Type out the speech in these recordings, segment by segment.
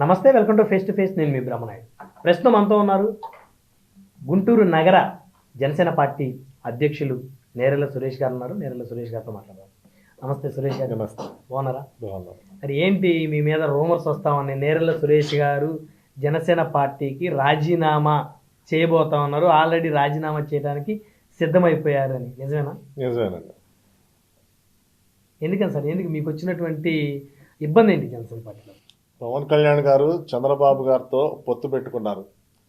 నమస్తే welcome to face to face నేను మీ బ్రహ్మనాయుడు. ప్రస్తుతం మనతో ఉన్నారు గుంటూరు నగర జనసేన పార్టీ అధ్యక్షులు నేరెల సురేష్ గారు ఉన్నారు. నేరెల సురేష్ గారితో మాట్లాడదాం. నమస్తే సురేష్ గారు. నమస్తే. బాగున్నారా? బాగున్నాం. మరి ఏంటి మీ మీద రూమర్స్ వస్తామని నేరెల సురేష్ గారు జనసేన పార్టీకి రాజీనామా చేయబోతా ఉన్నారు. ఆల్రెడీ రాజీనామా చేయడానికి సిద్ధమైపోయారని. నిజమేనా? నిజమేనండి. ఎందుకని సార్? ఎందుకు? మీకు వచ్చినటువంటి ఇబ్బంది ఏంటి జనసేన పార్టీలో? పవన్ కళ్యాణ్ గారు చంద్రబాబు గారితో పొత్తు పెట్టుకున్నారు.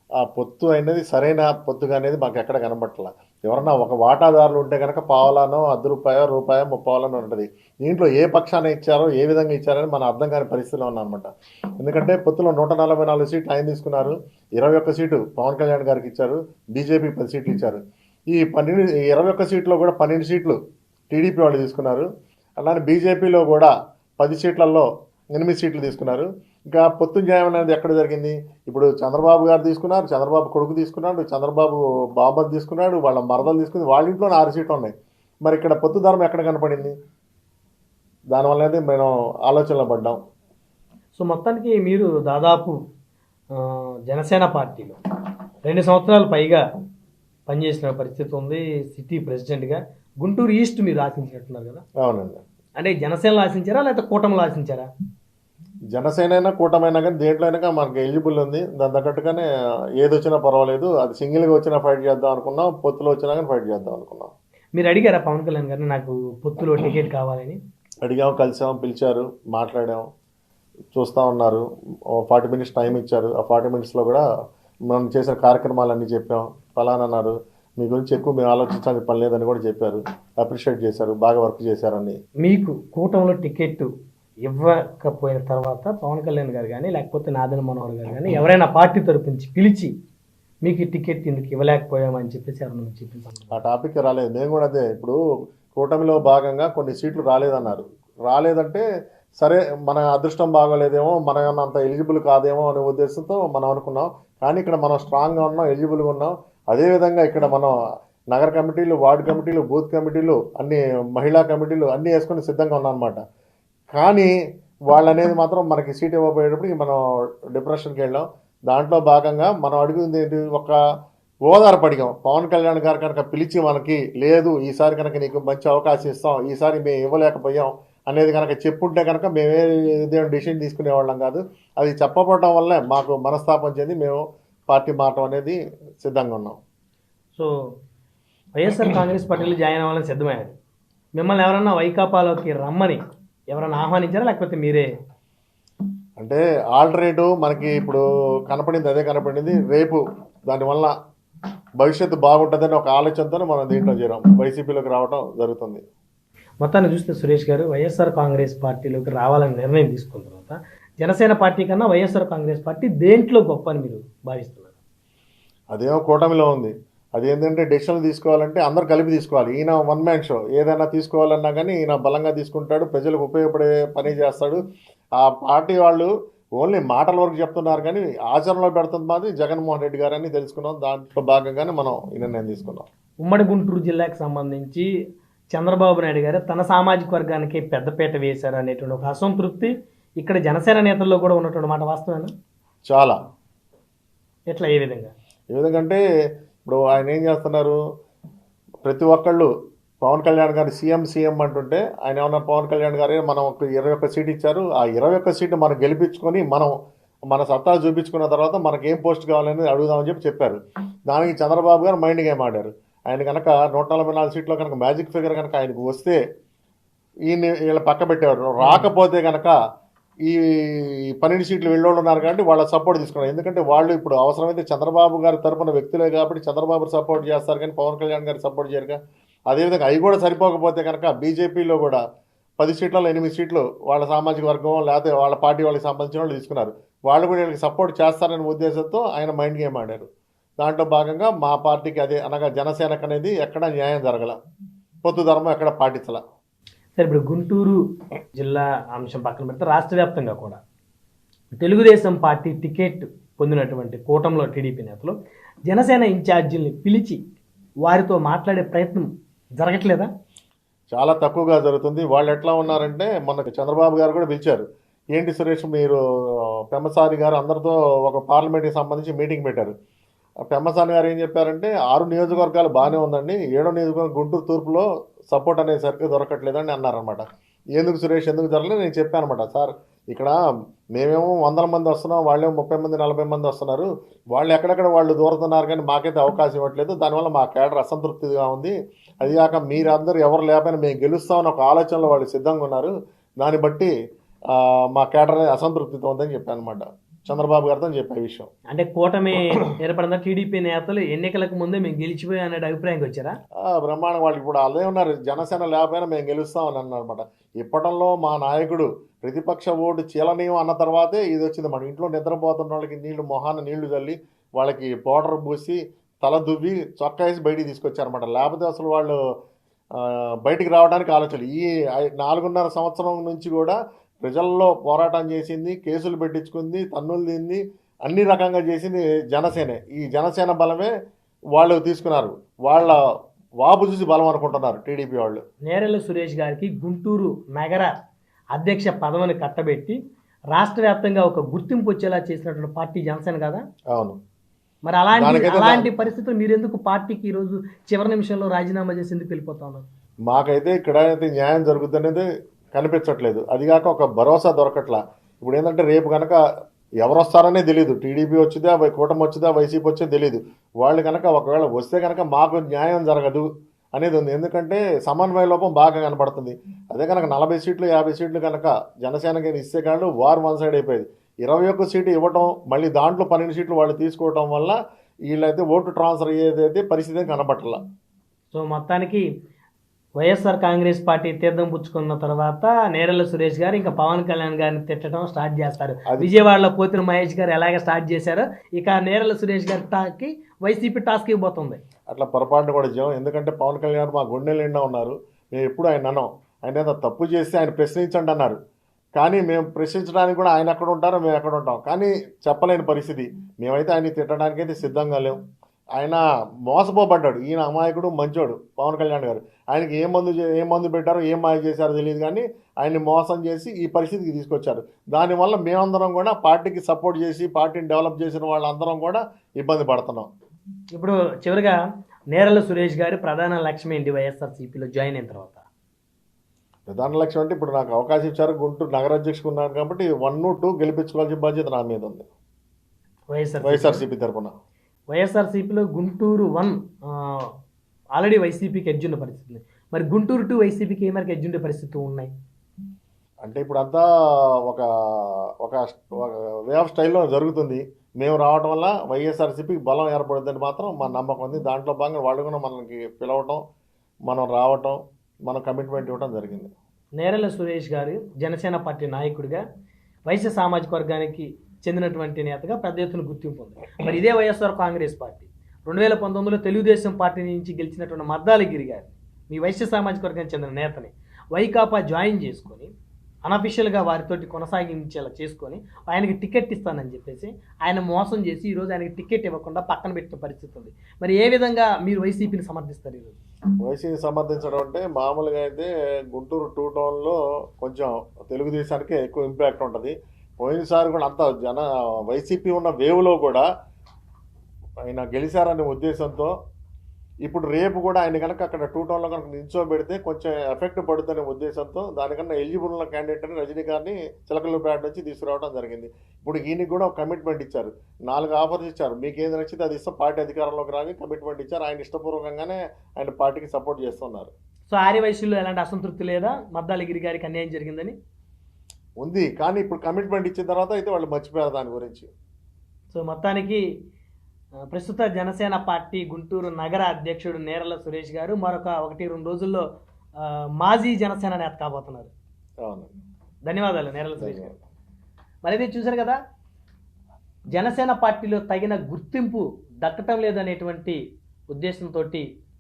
ఆ పొత్తు అనేది సరైన పొత్తుగా అనేది మాకు ఎక్కడ కనబట్టల. ఎవరన్నా ఒక వాటాదారులు ఉంటే కనుక పావలానో అర్ధ రూపాయో రూపాయో ముప్పావలానో ఉంటుంది. దీంట్లో ఏ పక్షాన ఇచ్చారో ఏ విధంగా ఇచ్చారని మనం అర్థం కాని పరిస్థితిలో ఉన్నామన్నమాట. ఎందుకంటే పొత్తులో నూట నలభై నాలుగు సీట్లు ఆయన తీసుకున్నారు. ఇరవై ఒక్క సీటు పవన్ కళ్యాణ్ గారికి ఇచ్చారు. బీజేపీ పది సీట్లు ఇచ్చారు. ఈ పన్నెండు ఇరవై ఒక్క సీట్లో కూడా పన్నెండు సీట్లు టీడీపీ వాళ్ళు తీసుకున్నారు. అలానే బీజేపీలో కూడా పది సీట్లలో ఎనిమిది సీట్లు తీసుకున్నారు. ఇంకా పొత్తు న్యాయం అనేది ఎక్కడ జరిగింది? ఇప్పుడు చంద్రబాబు గారు తీసుకున్నారు చంద్రబాబు కొడుకు తీసుకున్నాడు చంద్రబాబు బాబర్ తీసుకున్నాడు వాళ్ళ మరదలు తీసుకుంది వాళ్ళ ఇంట్లో ఆరు సీట్లు ఉన్నాయి. మరి ఇక్కడ పొత్తు ధర్మం ఎక్కడ కనపడింది? దానివల్ల అయితే మేము ఆలోచనలో పడ్డాం. సో మొత్తానికి మీరు దాదాపు జనసేన పార్టీలో రెండు సంవత్సరాలు పైగా పనిచేసిన పరిస్థితి ఉంది సిటీ ప్రెసిడెంట్గా. గుంటూరు ఈస్ట్ మీరు ఆశించినట్టున్నారు కదా? అవునండి. అంటే జనసేనలో ఆశించారా లేకపోతే కూటమిలో ఆశించారా? జనసేన అయినా కూటమైనా కానీ దేంట్లో అయినా కానీ మనకి ఎలిజిబుల్ ఉంది. దాని తగ్గట్టుగానే ఏది వచ్చినా పర్వాలేదు. అది సింగిల్గా వచ్చినా ఫైట్ చేద్దాం అనుకున్నాం. పొత్తులో వచ్చినా కానీ ఫైట్ చేద్దాం అనుకున్నాం. మీరు అడిగారా పవన్ కళ్యాణ్ గారిని? నాకు పొత్తులో టికెట్ కావాలని. అడిగాం కలిసాం పిలిచారు మాట్లాడాం. చూస్తూ ఉన్నారు. ఫార్టీ మినిట్స్ టైం ఇచ్చారు. ఆ ఫార్టీ మినిట్స్లో కూడా మనం చేసిన కార్యక్రమాలన్నీ చెప్పాం. ఫలానా అన్నారు. మీ గురించి ఎక్కువ మేము ఆలోచించాల్సిన పని లేదని కూడా చెప్పారు. అప్రిషియేట్ చేశారు. బాగా వర్క్ చేశారని. మీకు కూటమిలో టికెట్ ఇవ్వకపోయిన తర్వాత పవన్ కళ్యాణ్ గారు కానీ లేకపోతే నాదన మనోహర్ గారు కానీ ఎవరైనా పార్టీ తరపు నుంచి పిలిచి మీకు టికెట్ ఎందుకు ఇవ్వలేకపోయామని చెప్పేసి ఎవరైనా చెప్పించాను ఆ టాపిక్ రాలేదు. నేను కూడా అదే. ఇప్పుడు కూటమిలో భాగంగా కొన్ని సీట్లు రాలేదన్నారు. రాలేదంటే సరే మన అదృష్టం బాగోలేదేమో మనం అంత ఎలిజిబుల్ కాదేమో అనే ఉద్దేశంతో మనం అనుకున్నాం. కానీ ఇక్కడ మనం స్ట్రాంగ్గా ఉన్నాం ఎలిజిబుల్గా ఉన్నాం. అదేవిధంగా ఇక్కడ మనం నగర కమిటీలు వార్డు కమిటీలు బూత్ కమిటీలు అన్ని మహిళా కమిటీలు అన్నీ వేసుకొని సిద్ధంగా ఉన్నాం అనమాట కానీ వాళ్ళు అనేది మాత్రం మనకి సీట్ ఇవ్వబోయేటప్పుడు మనం డిప్రెషన్కి వెళ్ళాం. దాంట్లో భాగంగా మనం అడుగుతుంది ఏంటి ఒక ఓదార్పు అడిగాం. పవన్ కళ్యాణ్ గారు కనుక పిలిచి మనకి లేదు ఈసారి కనుక నీకు మంచి అవకాశం ఇస్తాం ఈసారి మేము ఇవ్వలేకపోయాం అనేది కనుక చెప్పుంటే కనుక మేమే డిసిషన్ తీసుకునేవాళ్ళం కాదు. అది చెప్పబడటం వల్లే మాకు మనస్తాపం చెంది మేము పార్టీ మారటం అనేది సిద్ధంగా ఉన్నాం. సో వైఎస్ఆర్ కాంగ్రెస్ పార్టీలో జాయిన్ అవ్వాలని సిద్ధమయ్యారు. మిమ్మల్ని ఎవరన్నా వైకాపాలోకి రమ్మని ఎవరైనా ఆహ్వానించారా? లేకపోతే మీరే? అంటే ఆల్టర్నేటివ్ మనకి ఇప్పుడు కనపడింది అదే కనపడింది. రేపు దానివల్ల భవిష్యత్తు బాగుంటుందని ఒక ఆలోచనతో మనం దీంట్లో చేరాం. వైసీపీలోకి రావడం జరుగుతుంది. మొత్తాన్ని చూస్తే సురేష్ గారు వైఎస్ఆర్ కాంగ్రెస్ పార్టీలోకి రావాలని నిర్ణయం తీసుకున్న తర్వాత జనసేన పార్టీ కన్నా వైఎస్ఆర్ కాంగ్రెస్ పార్టీ దేంట్లో గొప్ప అని మీరు భావిస్తున్నారు? అదేమో కూటమిలో ఉంది. అదేంటంటే డెసిషన్లు తీసుకోవాలంటే అందరు కలిపి తీసుకోవాలి. ఈయన వన్ మ్యాన్ షో ఏదైనా తీసుకోవాలన్నా కానీ ఈయన బలంగా తీసుకుంటాడు ప్రజలకు ఉపయోగపడే పని చేస్తాడు. ఆ పార్టీ వాళ్ళు ఓన్లీ మాటల వరకు చెప్తున్నారు కానీ ఆచరణలో పెడుతుంది మాది జగన్మోహన్ రెడ్డి గారని తెలుసుకున్నాం. దాంట్లో భాగంగానే మనం ఈ నిర్ణయం తీసుకున్నాం. ఉమ్మడి గుంటూరు జిల్లాకు సంబంధించి చంద్రబాబు నాయుడు గారు తన సామాజిక వర్గానికి పెద్దపీట వేశారు అనేటువంటి ఒక అసంతృప్తి ఇక్కడ జనసేన నేతల్లో కూడా ఉన్నటువంటి మాట వాస్తవేనా? చాలా. ఎట్లా? ఏ విధంగా? ఏ విధంగా అంటే ఇప్పుడు ఆయన ఏం చేస్తున్నారు? ప్రతి ఒక్కళ్ళు పవన్ కళ్యాణ్ గారు సీఎం సీఎం అంటుంటే ఆయన ఏమన్నా పవన్ కళ్యాణ్ గారే మనం ఒక ఇరవై ఒక్క సీట్ ఇచ్చారు. ఆ ఇరవై ఒక్క సీటు మనం గెలిపించుకొని మనం మన సత్తా చూపించుకున్న తర్వాత మనకి ఏం పోస్ట్ కావాలని అడుగుదామని చెప్పి చెప్పారు. దానికి చంద్రబాబు గారు మైండ్ గేమ్ ఆడారు. ఆయన కనుక నూట నలభై నాలుగు సీట్లో కనుక మ్యాజిక్ ఫిగర్ కనుక ఆయనకు వస్తే ఈయన వీళ్ళ పక్క పెట్టేవారు రాకపోతే కనుక ఈ పన్నెండు సీట్లు వెళ్ళోళ్ళు ఉన్నారు కాబట్టి వాళ్ళ సపోర్ట్ తీసుకున్నారు. ఎందుకంటే వాళ్ళు ఇప్పుడు అవసరమైతే చంద్రబాబు గారి తరపున వ్యక్తులే కాబట్టి చంద్రబాబు సపోర్ట్ చేస్తారు కానీ పవన్ కళ్యాణ్ గారు సపోర్ట్ చేయరుగా అదేవిధంగా అవి కూడా సరిపోకపోతే కనుక బీజేపీలో కూడా పది సీట్లలో ఎనిమిది సీట్లు వాళ్ళ సామాజిక వర్గం లేకపోతే వాళ్ళ పార్టీ వాళ్ళకి సంబంధించిన వాళ్ళు తీసుకున్నారు. వాళ్ళు కూడా వీళ్ళకి సపోర్ట్ చేస్తారనే ఉద్దేశంతో ఆయన మైండ్ గేమ్ ఆడారు. దాంట్లో భాగంగా మా పార్టీకి అదే అనగా జనసేనకు అనేది ఎక్కడ న్యాయం జరగల. పొత్తు ధర్మం ఎక్కడ పాటించాల. సరే ఇప్పుడు గుంటూరు జిల్లా అంశం పక్కన పెడితే రాష్ట్ర వ్యాప్తంగా కూడా తెలుగుదేశం పార్టీ టికెట్ పొందినటువంటి కూటమిలో టీడీపీ నేతలు జనసేన ఇన్ఛార్జీల్ని పిలిచి వారితో మాట్లాడే ప్రయత్నం జరగట్లేదా? చాలా తక్కువగా జరుగుతుంది. వాళ్ళు ఎట్లా ఉన్నారంటే మొన్న చంద్రబాబు గారు కూడా పిలిచారు. ఏంటి సురేష్ మీరు పెమ్మసారి గారు అందరితో ఒక పార్లమెంట్కి సంబంధించి మీటింగ్ పెట్టారు. ఆ పెమ్మసాని గారు ఏం చెప్పారంటే ఆరు నియోజకవర్గాలు బాగానే ఉందండి. ఏడో నియోజకవర్గం గుంటూరు తూర్పులో సపోర్ట్ అనేది సరిగ్గా దొరకట్లేదని అన్నారనమాట ఎందుకు సురేష్ ఎందుకు జరగలేదు? నేను చెప్పాను అనమాట సార్ ఇక్కడ మేమేమో వందల మంది వస్తున్నాం వాళ్ళేమో ముప్పై మంది నలభై మంది వస్తున్నారు. వాళ్ళు ఎక్కడెక్కడ వాళ్ళు దూరుతున్నారు కానీ మాకైతే అవకాశం ఇవ్వట్లేదు. దానివల్ల మా కేడర్ అసంతృప్తిగా ఉంది. అది కాక మీరందరూ ఎవరు లేకపోయినా మేము గెలుస్తామని ఒక ఆలోచనలో వాళ్ళు సిద్ధంగా ఉన్నారు. దాన్ని బట్టి మా కేడర్ అనేది అసంతృప్తితో ఉందని చెప్పాను అనమాట చంద్రబాబు గారితో చెప్పే విషయం. అంటే కూటమి ఏర్పడిందా టీడీపీ నేతలు ఎన్నికలకు ముందే మేము గెలిచిపోయాం అనే అభిప్రాయంకి వచ్చారా? బ్రహ్మాండం వాళ్ళు ఇప్పుడు అదే ఉన్నారు. జనసేన లేకపోయినా మేము గెలుస్తామని అన్నారు అనమాట ఇప్పటంలో మా నాయకుడు ప్రతిపక్ష ఓటు చీలనీయం అన్న తర్వాతే ఇది వచ్చింది మన ఇంట్లో నిద్రపోతున్న వాళ్ళకి నీళ్ళు మొహాన నీళ్ళు చల్లి వాళ్ళకి పౌడర్ పూసి తల దువ్వి చొక్కా వేసి బయటికి తీసుకొచ్చారన్నమాట. లేకపోతే అసలు వాళ్ళు బయటికి రావడానికి ఆలోచన ఈ నాలుగున్నర సంవత్సరం నుంచి కూడా ప్రజల్లో పోరాటం చేసింది కేసులు పెట్టించుకుంది తన్నులు తింది అన్ని రకంగా చేసింది జనసేనే. ఈ జనసేన బలమే వాళ్ళు తీసుకున్నారు. వాళ్ళ వాపు చూసి బలం అనుకుంటున్నారు టీడీపీ వాళ్ళు. నేరెల సురేష్ గారికి గుంటూరు నగర అధ్యక్ష పదవిని కట్టబెట్టి రాష్ట్ర వ్యాప్తంగా ఒక గుర్తింపు వచ్చేలా చేసినటువంటి పార్టీ జనసేన కదా? అవును. మరి అలాంటి అలాంటి పరిస్థితులు మీరు ఎందుకు పార్టీకి ఈ రోజు చివరి నిమిషంలో రాజీనామా చేసి ఎందుకు వెళ్ళిపోతా ఉన్నారు మాకైతే ఇక్కడ అయితే న్యాయం జరుగుతుంది అనేది కనిపించట్లేదు. అది కాక ఒక భరోసా దొరకట్లా. ఇప్పుడు ఏంటంటే రేపు కనుక ఎవరు వస్తారనే తెలియదు టీడీపీ వచ్చిందా కూటమి వచ్చిందా వైసీపీ వచ్చిందో తెలియదు వాళ్ళు కనుక ఒకవేళ వస్తే కనుక మాకు న్యాయం జరగదు అనేది ఉంది. ఎందుకంటే సమన్వయ లోపం బాగా కనబడుతుంది అదే కనుక నలభై సీట్లు యాభై సీట్లు కనుక జనసేనకి ఇస్తే కానీ వార్ వన్ సైడ్ అయిపోయేది. ఇరవై ఒక్క సీటు ఇవ్వటం మళ్ళీ దాంట్లో పన్నెండు సీట్లు వాళ్ళు తీసుకోవటం వల్ల వీళ్ళైతే ఓటు ట్రాన్స్ఫర్ అయ్యేదైతే పరిస్థితి కనబట్టాల సో మొత్తానికి వైఎస్ఆర్ కాంగ్రెస్ పార్టీ తీర్థం పుచ్చుకున్న తర్వాత నేరెల సురేష్ గారు ఇంకా పవన్ కళ్యాణ్ గారిని తిట్టడం స్టార్ట్ చేస్తారు. విజయవాడలో పోతిన మహేష్ గారు ఎలాగ స్టార్ట్ చేశారో ఇక నేరెల సురేష్ గారి టాకి వైసీపీ టాస్క్ ఇవ్వబోతుంది అట్లా పొరపాటున కూడా ఇచ్చాం ఎందుకంటే పవన్ కళ్యాణ్ మా గుండె నిండా ఉన్నారు. మేము ఎప్పుడు ఆయన అన్నాం ఆయన ఏదో తప్పు చేస్తే ఆయన ప్రశ్నించండి అన్నారు. కానీ మేము ప్రశ్నించడానికి కూడా ఆయన ఎక్కడ ఉంటారో మేము ఎక్కడ ఉంటాం. కానీ చెప్పలేని పరిస్థితి. మేమైతే ఆయన తిట్టడానికి అయితే సిద్ధంగా లేవు ఆయన మోసపోబడ్డాడు. ఈయన అమాయకుడు మంచోడు పవన్ కళ్యాణ్ గారు. ఆయనకి ఏ మందు ఏ మందు పెట్టారో ఏం మాయ చేశారో తెలియదు కానీ ఆయన్ని మోసం చేసి ఈ పరిస్థితికి తీసుకొచ్చారు. దానివల్ల మేమందరం కూడా పార్టీకి సపోర్ట్ చేసి పార్టీని డెవలప్ చేసిన వాళ్ళందరం కూడా ఇబ్బంది పడుతున్నాం. ఇప్పుడు చివరిగా నేరెల సురేష్ గారి ప్రధాన లక్ష్యం ఏంటి వైఎస్ఆర్ సిపిలో జాయిన్ అయిన తర్వాత? ప్రధాన లక్ష్యం అంటే ఇప్పుడు నాకు అవకాశం ఇచ్చారు గుంటూరు నగర అధ్యక్షుడు ఉన్నాను కాబట్టి వన్ టూ గెలిపించుకోవాల్సిన బాధ్యత నా మీద ఉంది. వైఎస్ఆర్ వైఎస్ఆర్సీపీ తరఫున వైఎస్ఆర్సీపీలో గుంటూరు వన్ ఆల్రెడీ వైసీపీకి ఎడ్జున్న పరిస్థితి ఉంది. మరి గుంటూరు టూ వైసీపీకి ఏ మేరకు ఎడ్జుండే పరిస్థితులు ఉన్నాయి? అంటే ఇప్పుడు అంతా ఒక ఒక ఒక వే ఆఫ్ స్టైల్లో జరుగుతుంది. మేము రావడం వల్ల వైఎస్ఆర్సీపీకి బలం ఏర్పడుతుందని మాత్రం మా నమ్మకం ఉంది. దాంట్లో భాగంగా వాళ్ళు కూడా మనకి పిలవటం మనం రావటం మనం కమిట్మెంట్ ఇవ్వడం జరిగింది. నేరెల సురేష్ గారు జనసేన పార్టీ నాయకుడిగా వైశ్య సామాజిక వర్గానికి చెందినటువంటి నేతగా పెద్ద ఎత్తున గుర్తింపు ఉంది మరి ఇదే వైఎస్ఆర్ కాంగ్రెస్ పార్టీ. రెండు వేల పంతొమ్మిదిలో తెలుగుదేశం పార్టీ నుంచి గెలిచినటువంటి మద్దాలగిరి గారిని మీ వైశ్య సామాజిక వర్గానికి చెందిన నేతని వైకాపా జాయిన్ చేసుకొని అనఫిషియల్గా వారితోటి కొనసాగించేలా చేసుకొని ఆయనకి టికెట్ ఇస్తానని చెప్పేసి ఆయన మోసం చేసి ఈరోజు ఆయనకి టికెట్ ఇవ్వకుండా పక్కన పెట్టిన పరిస్థితి ఉంది. మరి ఏ విధంగా మీరు వైసీపీని సమర్థిస్తారు ఈరోజు వైసీపీ సమర్థించడం అంటే మామూలుగా అయితే గుంటూరు టూ టౌన్లో కొంచెం తెలుగుదేశానికి ఎక్కువ ఇంపాక్ట్ ఉంటుంది. పోయినసారి కూడా అంత జన వైసీపీ ఉన్న వేవ్లో కూడా ఆయన గెలిచారనే ఉద్దేశంతో ఇప్పుడు రేపు కూడా ఆయన కనుక అక్కడ టూ టౌన్లో కనుక నిల్చోబెడితే కొంచెం ఎఫెక్ట్ పడుతుందనే ఉద్దేశంతో దానికన్నా ఎలిజిబుల్ ఉన్న క్యాండిడేట్ అని రజనీ గారిని చిలకలూరుపేట నుంచి తీసుకురావడం జరిగింది. ఇప్పుడు ఈయనకి కూడా ఒక కమిట్మెంట్ ఇచ్చారు. నాలుగు ఆఫర్స్ ఇచ్చారు. మీకు ఏది నచ్చితే అది ఇస్తాం. పార్టీ అధికారంలోకి రాని కమిట్మెంట్ ఇచ్చారు. ఆయన ఇష్టపూర్వకంగానే ఆయన పార్టీకి సపోర్ట్ చేస్తున్నారు. సో ఆర్య వయసులో ఎలాంటి అసంతృప్తి లేదా? మద్దాలగిరి గారికి అన్యాయం జరిగిందని? ఉంది. కానీ ఇప్పుడు కమిట్మెంట్ ఇచ్చిన తర్వాత అయితే వాళ్ళు మర్చిపోయారు దాని గురించి. సో మొత్తానికి ప్రస్తుత జనసేన పార్టీ గుంటూరు నగర అధ్యక్షుడు నేరల సురేష్ గారు మరొక ఒకటి రెండు రోజుల్లో మాజీ జనసేన నేత కాబోతున్నారు. ధన్యవాదాలు నేరల సురేష్ గారు. మరి ఇది చూశారు కదా జనసేన పార్టీలో తగిన గుర్తింపు దక్కటం లేదనేటువంటి ఉద్దేశంతో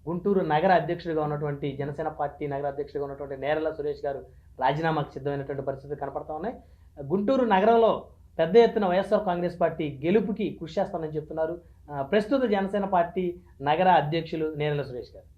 గుంటూరు నగర అధ్యక్షుడిగా ఉన్నటువంటి జనసేన పార్టీ నగర అధ్యక్షుడిగా ఉన్నటువంటి నేరల సురేష్ గారు రాజీనామాకు సిద్ధమైనటువంటి పరిస్థితులు కనపడతా ఉన్నాయి. గుంటూరు నగరంలో పెద్ద ఎత్తున వైఎస్ఆర్ కాంగ్రెస్ పార్టీ గెలుపుకి కృషి చేస్తానని చెప్తున్నారు. ప్రస్తుత జనసేన పార్టీ నగర అధ్యక్షులు నేరల సురేష్ గారు.